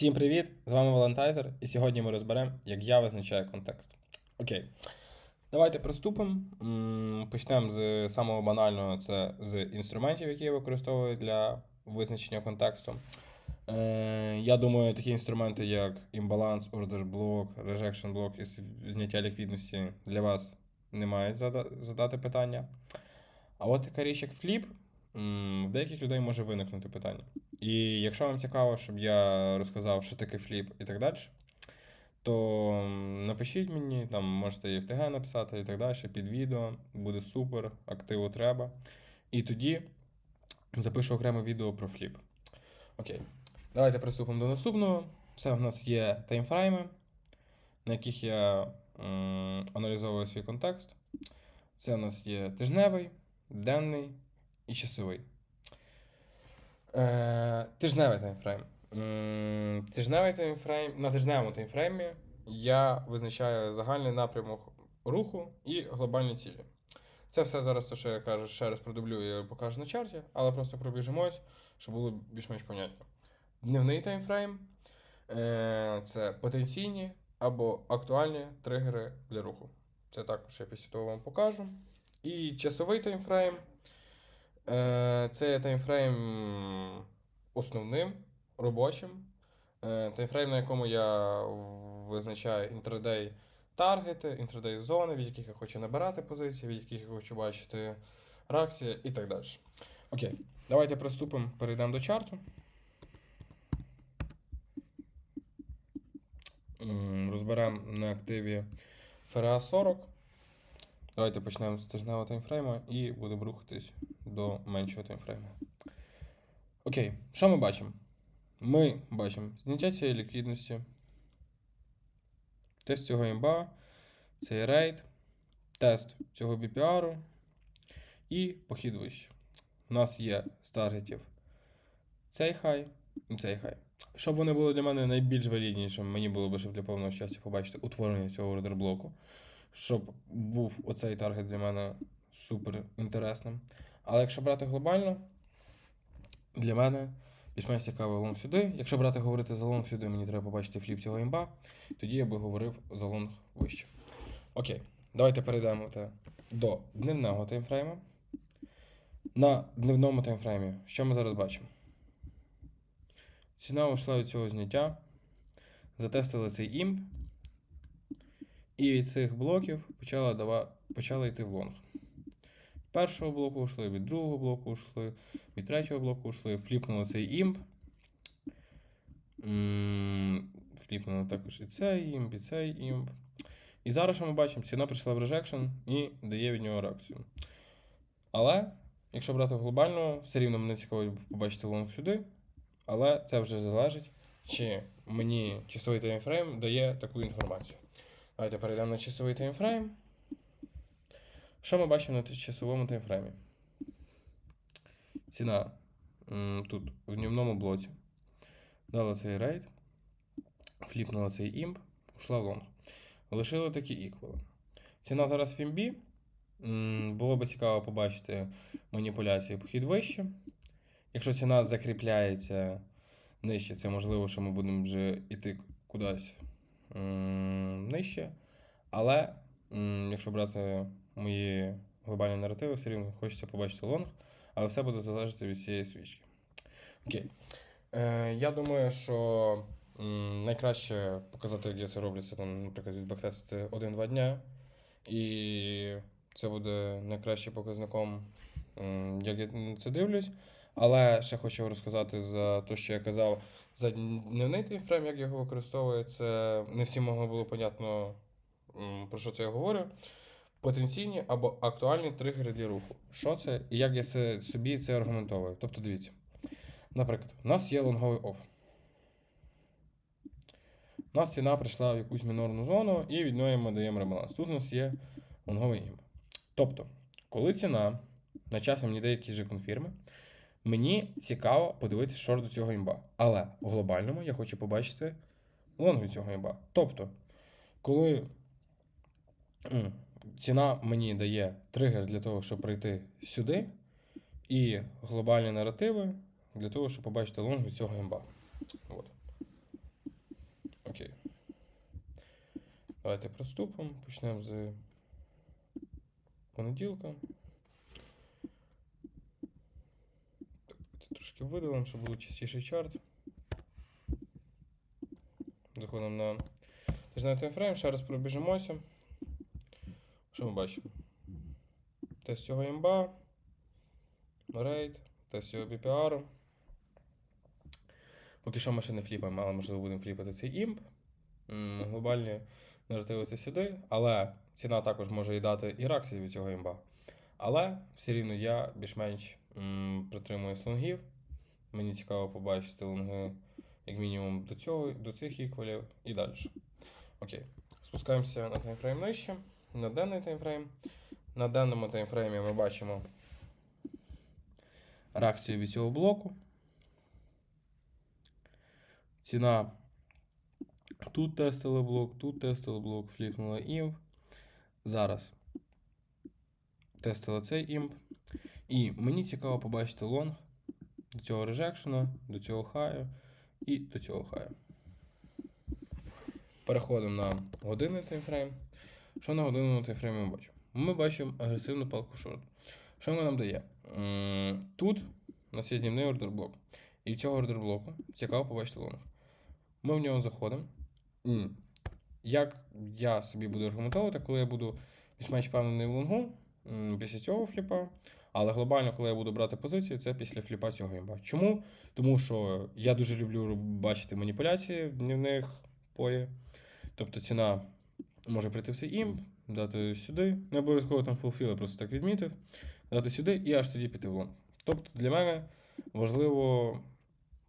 Всім привіт! З вами Валентайзер, і сьогодні ми розберемо, як я визначаю контекст. Окей. Давайте приступимо. Почнемо з самого банального, це з інструментів, які я використовую для визначення контексту. Е, я думаю, такі інструменти, як імбаланс, block, rejection block і зняття ліквідності для вас не мають задати питання. А от така річ, як фліп, в деяких людей може виникнути питання. І якщо вам цікаво, щоб я розказав, що таке фліп і так далі, то напишіть мені, там можете і в ТГ написати і так далі, під відео. Буде супер, активу треба. І тоді запишу окреме відео про фліп. Окей. Давайте приступимо до наступного. Це в нас є таймфрейми, на яких я м, аналізовую свій контекст. Це в нас є тижневий, денний і часовий. Е, тижневий таймфрейм. Тижневий таймфрейм. На тижневому таймфреймі я визначаю загальний напрямок руху і глобальні цілі. Це все зараз, то, що я кажу, ще раз продублюю і покажу на чарті, але просто пробіжимось, щоб було більш-менш понятно. Дневний таймфрейм е, це потенційні або актуальні тригери для руху. Це також я після того вам покажу. І часовий таймфрейм. Е, Це таймфрейм основним, робочим. Е, Таймфрейм, на якому я визначаю інтрадей таргети, інтрадей зони, від яких я хочу набирати позиції, від яких я хочу бачити реакції і так далі. Окей, давайте приступимо, перейдемо до чарту. Розберемо на активі FRA 40. Давайте почнемо з тижневого таймфрейму і будемо рухатись до меншого таймфрейму. Окей, що ми бачимо? Ми бачимо зняття цієї ліквідності, тест цього імба, цей рейд, тест цього BPR і похід вище. У нас є з таргетів цей хай і цей хай. Щоб вони були для мене найбільш валіднішим, мені було б, щоб для повного щастя побачити утворення цього ордер блоку, щоб був оцей таргет для мене супер інтересним. Але якщо брати глобально, для мене більш-менш цікавий лонг сюди. Якщо брати говорити за лонг сюди, мені треба побачити фліп цього імба, тоді я би говорив за лонг вище. Окей, давайте перейдемо до дневного таймфрейму. На дневному таймфреймі, що ми зараз бачимо? Ціна ушла від цього зняття. Затестили цей імп. І від цих блоків почала, дава... почала йти в лонг. Першого блоку йшли, від другого блоку йшли, від третього блоку йшли, фліпнули цей імп. Фліпнули також і цей імп, і цей імп. І зараз що ми бачимо, ціна прийшла в режекшн і дає від нього реакцію. Але, якщо брати глобально, все рівно мене цікаво побачити лонг сюди. Але це вже залежить, чи мені часовий таймфрейм дає таку інформацію. Давайте перейдемо на часовий таймфрейм. Що ми бачимо на часовому таймфреймі? Ціна тут в дневному блоці. Дала цей рейд, фліпнула цей імп, ушла лонг. Лишили такі іквали. Ціна зараз в імбі. Було би цікаво побачити маніпуляції похід вище. Якщо ціна закріпляється нижче, це можливо, що ми будемо вже йти кудись нижче. Але якщо брати мої глобальні наративи, все рівно хочеться побачити лонг, але все буде залежати від цієї свічки. Окей. Е, я думаю, що м, найкраще показати, як я це роблю, це там, наприклад, відбактестити 1-2 дня. І це буде найкращим показником, як я це дивлюсь. Але ще хочу розказати за те, що я казав за дневний таймфрейм, як його використовую. Це не всім могло було понятно, про що це я говорю. Потенційні або актуальні тригери для руху. Що це і як я це, собі це аргументовую? Тобто, дивіться. Наприклад, у нас є лонговий оф. У нас ціна прийшла в якусь мінорну зону, і від неї ми даємо ребаланс. Тут у нас є лонговий імп. Тобто, коли ціна на часом мені дає якісь же конфірми, мені цікаво подивитися шорт до цього імба. Але в глобальному я хочу побачити лонг цього імба. Тобто, коли ціна мені дає тригер для того, щоб прийти сюди, і глобальні наративи для того, щоб побачити лонг від цього гемба. От. Окей. Давайте проступимо, Почнемо з понеділка. Трошки видалимо, щоб був чистіший чарт. Заходимо на тижневий таймфрейм, ще раз пробіжимося. Що ми бачимо? Тест цього імба, рейд, тест цього BPR. Поки що ми ще не фліпаємо, але можливо будемо фліпати цей імп. Глобальні наративи це сюди, але ціна також може і дати і реакцію від цього імба. Але все рівно я більш-менш м, притримуюсь лонгів. Мені цікаво побачити лонги як мінімум до цього, до цих іквалів і далі. Окей. Спускаємося на таймфрейм нижче, на денний таймфрейм. На денному таймфреймі ми бачимо реакцію від цього блоку. Ціна тут тестили блок, тут тестили блок, фліпнула імп. Зараз тестила цей імп. І мені цікаво побачити лонг до цього режекшена, до цього хаю і до цього хаю. Переходимо на годинний таймфрейм. Що на годинному таймфреймі ми бачимо? Ми бачимо агресивну палку шорт. Що вона нам дає? Тут у нас є днівний ордерблок. І в цього ордерблоку цікаво побачити лонг. Ми в нього заходимо. Як я собі буду аргументовувати, коли я буду більш-менш впевнений в лонгу після цього фліпа. Але глобально, коли я буду брати позицію, це після фліпа цього імба. Чому? Тому що я дуже люблю бачити маніпуляції в днівних пої. Тобто ціна може прийти в цей імп, дати сюди. Не обов'язково там фулфіл, я просто так відмітив. Дати сюди і аж тоді піти в лонг. Тобто для мене важливо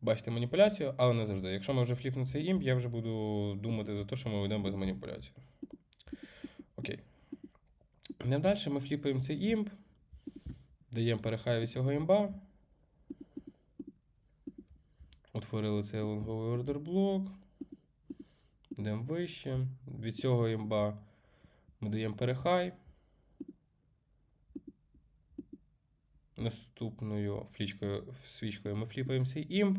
бачити маніпуляцію, але не завжди. Якщо ми вже фліпнемо цей імп, я вже буду думати за те, що ми йдемо без маніпуляції. Окей. Йдемо далі, ми фліпаємо цей імп. Даємо перехай від цього імба. Утворили цей лонговий ордер блок. Йдемо вище. Від цього імба ми даємо перехай. Наступною флічкою, свічкою ми фліпаємо цей імп.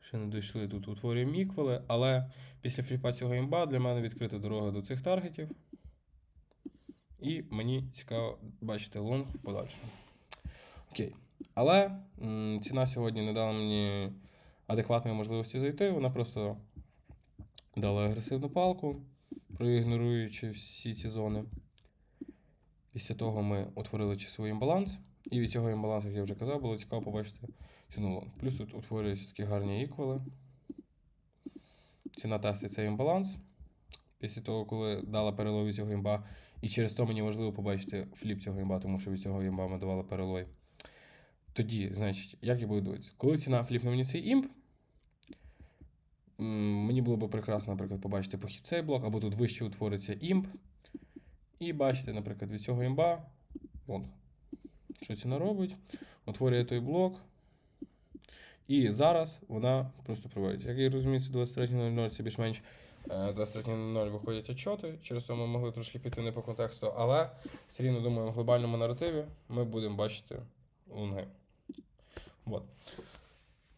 Ще не дійшли тут, утворюємо іквали, але після фліпа цього імба для мене відкрита дорога до цих таргетів. І мені цікаво бачити лонг в подальшому. Окей. Але ціна сьогодні не дала мені адекватної можливості зайти. Вона просто дала агресивну палку, проігноруючи всі ці зони. Після того ми утворили часовий імбаланс. І від цього імбалансу, як я вже казав, було цікаво побачити ціну лонг. Плюс тут утворюються такі гарні іквали. Ціна тестить цей імбаланс. Після того, коли дала перелой від цього імба, і через то мені важливо побачити фліп цього імба, тому що від цього імба ми давали перелой. Тоді, значить, як я буду? Коли ціна фліпне мені цей імп, м, мені було б прекрасно, наприклад, побачити похід цей блок, або тут вище утвориться імп. І бачите, наприклад, від цього імба. Вон, що ціна робить? Утворює той блок. І зараз вона просто проводить. Як я розумію, це 23.00, це більш-менш е, 23.00 виходять отчоти. Через це ми могли трошки піти не по контексту, але все рівно думаю, в глобальному наративі ми будемо бачити лунги. Вот.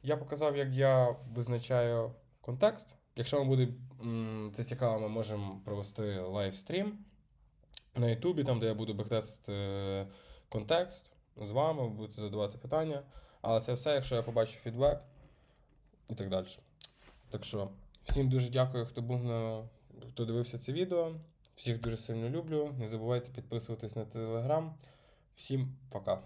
Я показав, як я визначаю контекст. Якщо вам буде це цікаво, ми можемо провести лайвстрім на Ютубі, там, де я буду бектестити е, контекст з вами, ви будете задавати питання. Але це все, якщо я побачу фідбек і так далі. Так що, всім дуже дякую, хто був на хто дивився це відео. Всіх дуже сильно люблю. Не забувайте підписуватись на телеграм. Всім пока.